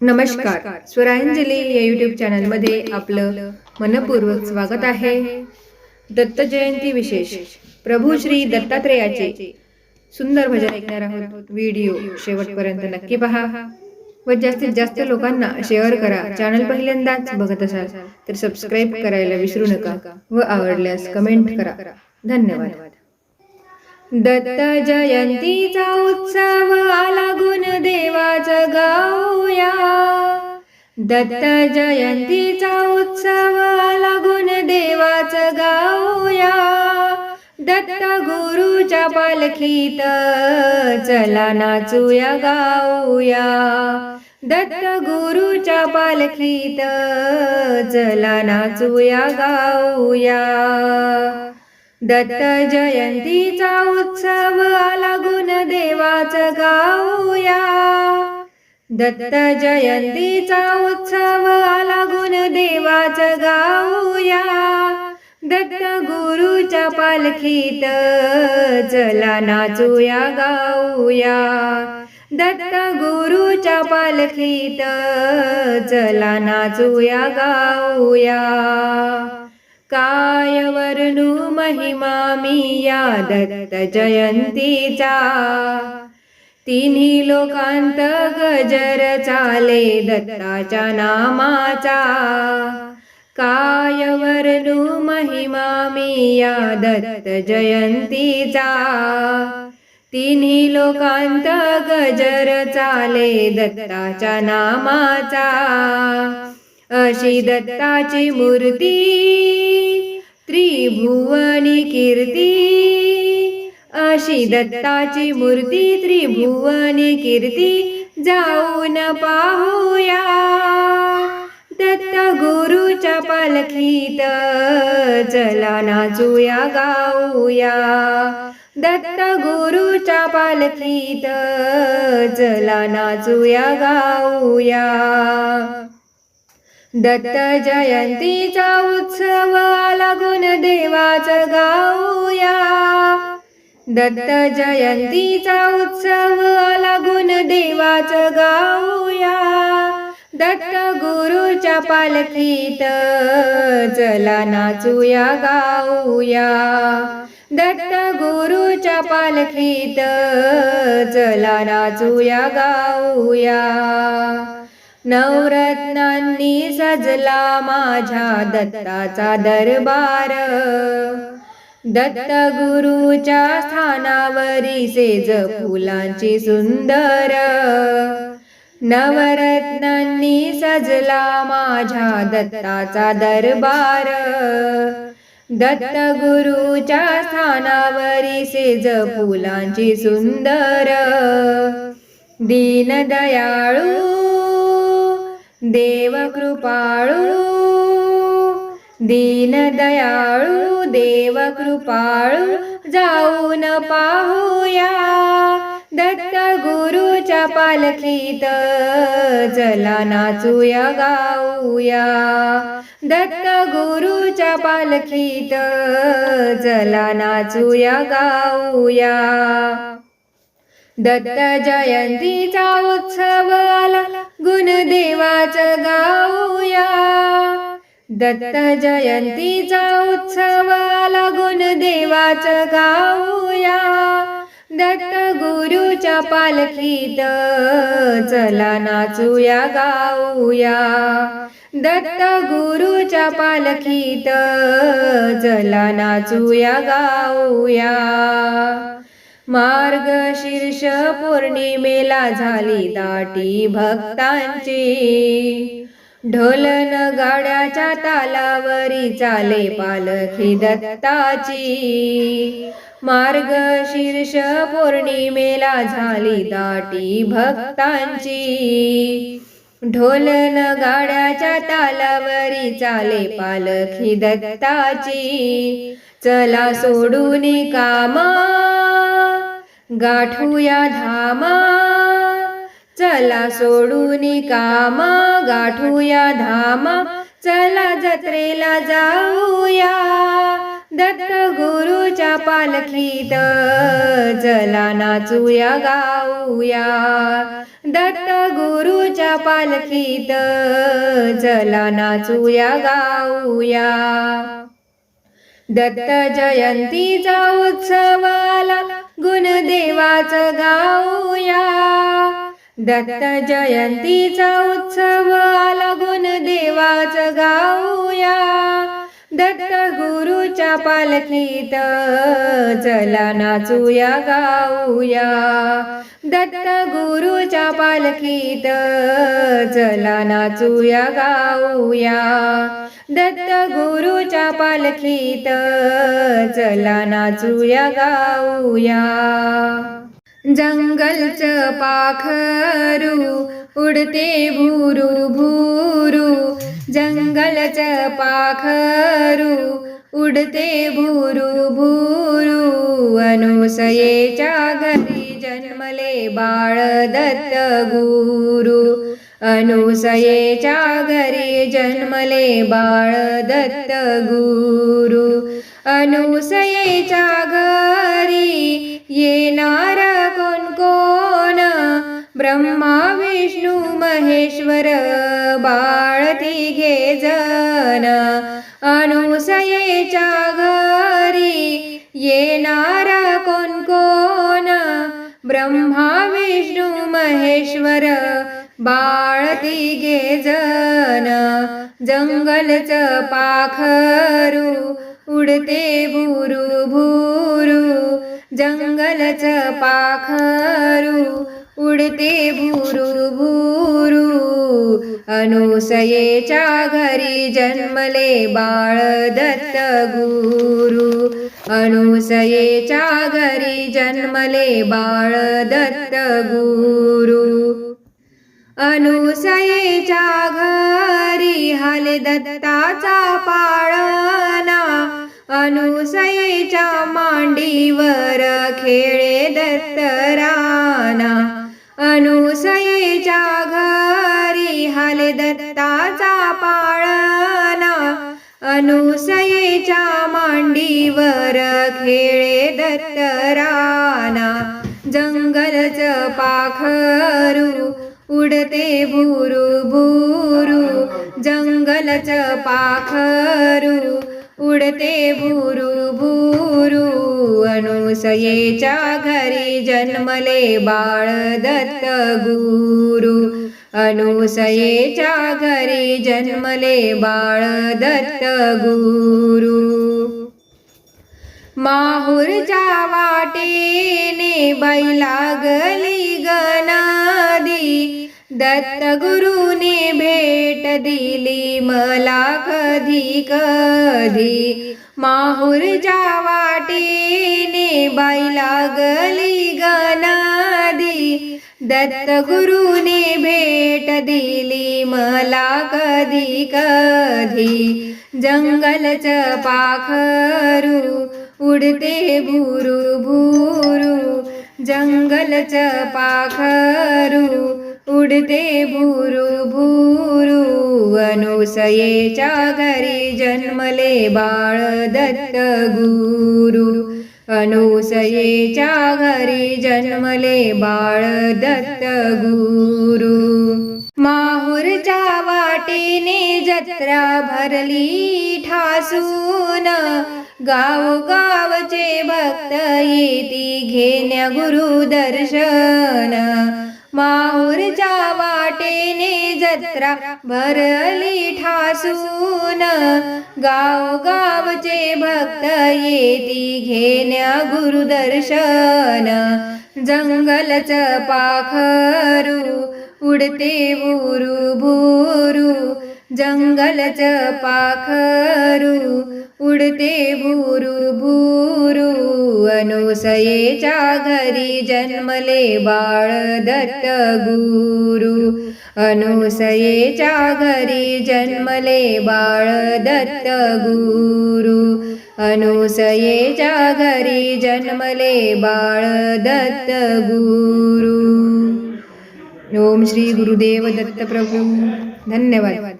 नमस्कार. स्वरांजली या युट्यूब चॅनलमध्ये आपलं मनपूर्वक स्वागत आहे. दत्त जयंती विशेष. प्रभू श्री दत्तात्रेयाचे सुंदर भजन ऐकणार आहोत. व्हिडिओ शेवटपर्यंत नक्की पहा. व जास्तीत जास्त लोकांना शेअर करा. चॅनल पहिल्यांदाच बघत असाल तर सबस्क्राईब करायला विसरू नका व आवडल्यास कमेंट करा. धन्यवाद. दत्त जयंतीचा उत्सव आला गुण देवाचं गाऊया दत्त जयंतीचा उत्सव आला गुण देवाचं गाऊया दत्त गुरुच्या पालखीत चला नाचूया गाऊया दत्त गुरुच्या पालखीत चला नाचूया गाऊया दत्त जयंतीचा उत्सव आला गुण गाऊया दत्त जयंतीचा उत्सव आला गुण देवाचं गाऊया दत्त गुरुच्या पालखीत चला नाचूया गाऊया. दत्त गुरुच्या पालखीत चला नाचूया गाऊया. काय वर्णू महिमा या दत्त जयंतीचा तिन्ही लोकांत गजर चाले दत्ताच्या नामाचा. काय वर्णू महिमा मी या दत्त जयंतीचा तिन्ही लोकांत गजर चाले दत्ताच्या नामाचा. अशी दत्ताची मूर्ती त्रिभुवनी कीर्ती. अशी दत्ताची मूर्ती त्रिभुवनी कीर्ती. जाऊन पाहूया. दत्त गुरुच्या पालखीत चला नाचूया गाऊया. दत्त गुरुच्या पालखीत चला नाचूया गाऊया. दत्त जयंतीचा उत्सव लागून देवाचं गाऊया दत्त जयंतीचा उत्सव लागून देवाचं गाऊया दत्त गुरुच्या पालखीत चला नाचूया गाऊया. दत्त गुरुच्या पालखीत चला नाचूया गाऊया. नवरत्नांनी सजला माझ्या दत्ताचा दरबार. दत्त गुरुच्या स्थानावरी सेज फुलांची सुंदर. नवरत्नांनी सजला माझ्या दत्ताचा दरबार. दत्त गुरुच्या स्थानावरी सेज फुलांची सुंदर. दीनदयाळू देव कृपाळू दीनदयाळू देव कृपाळू जाऊन पाहूया दत्त गुरुच्या पालखीत चला नाचूया गाऊया दत्त गुरुच्या पालखीत चला नाचूया गाऊया दत्त जयंतीचा उत्सव आला गुणदेवाच गाऊया दत्त जयंतीचा उत्सव आला गुण गाऊया दत्त गुरुच्या पालखीत चला नाचूया गाऊया. दत्त गुरुच्या पालखीत चला नाचूया गाऊया. मार्गशीर्ष पौर्णिमेला झाली दाटी भक्तांची. ढोलन गाड्याच्या तालावरी चाले पालखी दत्ताची. मार्गशीर्ष पौर्णिमेला झाली दाटी भक्तांची. ढोलन गाड्याच्या तालावरी चाले पालखी दत्ताची. चला सोडून कामा गाठूया धामा चला सोडून कामा गाठूया धामा चला जत्रेला जाऊया. दत्त गुरुच्या पालखीत चला नाचूया गाऊया. दत्त गुरुच्या पालखीत चला नाचूया गाऊया. दत्त जयंतीचा उत्सवाला गुणदेवाचं गाऊया. दत्त जयंतीचा उत्सव आला गुणदेवाच गाऊया. दत्त गुरुच्या पालखीत चला नाचूया गाऊया. दत्त गुरुच्या पालखीत चला नाचूया गाऊया दत्त गुरुच्या पालखीत चला नाचूया गाऊया. जंगलच पाखरू उडते भुरू भुरू जंगलच पाखरू उडते भुरू भुरू अनुसयेच्या घरी जन्मले बाळ दत्त गुरु अनुसयेच्या घरी जन्मले बाळ दत्त गुरु अनुसयेच्या घरी येणार कोण कोण? ब्रह्मा विष्णू महेश्वर बाळ तिघे जन अनुसयेच्या घरी येणार कोण कोण? ब्रह्मा विष्णू महेश्वर बाळ तिघे जण जंगलचं पाखरू उडते भुरू भुरू जंगलच पाखरू उडते भुरू भुरू अनुसयेच्या घरी जन्मले बाळ दत्त गुरु अनुसयेच्या घरी जन्मले बाळ दत्त गुरु. अनुसयेच्या घरी हाले दत्ताचा पाळणा. अनुसयेच्या मांडीवर खेळे दत्तराना अनुसयेच्या घरी हाले दत्ताचा पाळणा. अनुसयेच्या मांडीवर खेळे दत्तराना जंगलचं पाखरू उडते भुरू भुरू जंगलचं पाखरू. उडते भुरू भुरू अनुसयेच्या घरी जन्मले बाळ दत्त गुरु. अनुसयेच्या घरी जन्मले बाळ दत्त गुरु. माहूरच्या वाटेने बैला गली दत्त गुरुने भेट दिली मला कधी कधी. माहुरच्या वाटेने बैला गली गनादी दत्त गुरुने भेट दिली मला कधी कधी. जंगलच पाखरू उडते भुरू भुरू जंगलच पाखरू उडते भुरु भुरु अनुसयेच्या घरी जन्मले बाळ दत्त गुरु. अनुसयेच्या घरी जन्मले बाळ दत्त गुरु. माहूरच्या वाटेने जत्रा भरली ठासून. गावगावचे भक्त येती घेण्या गुरु दर्शन. माहूरच्या वाटेने जत्रा भरली ठासून गावगावचे भक्त येती घेण्या गुरुदर्शन. जंगलचं पाखरू उडते भुरू भूरू जंगलच पाखरू उडते भुरु भूरु अनुसयेच्या घरी जन्मले बाळ दत्त गुरु। अनुसयेच्या घरी जन्मले बाळ दत्त गुरु। अनुसयेच्या घरी जन्मले बाळ दत्त गुरु। ओम श्री गुरुदेव दत्त प्रभू। धन्यवाद।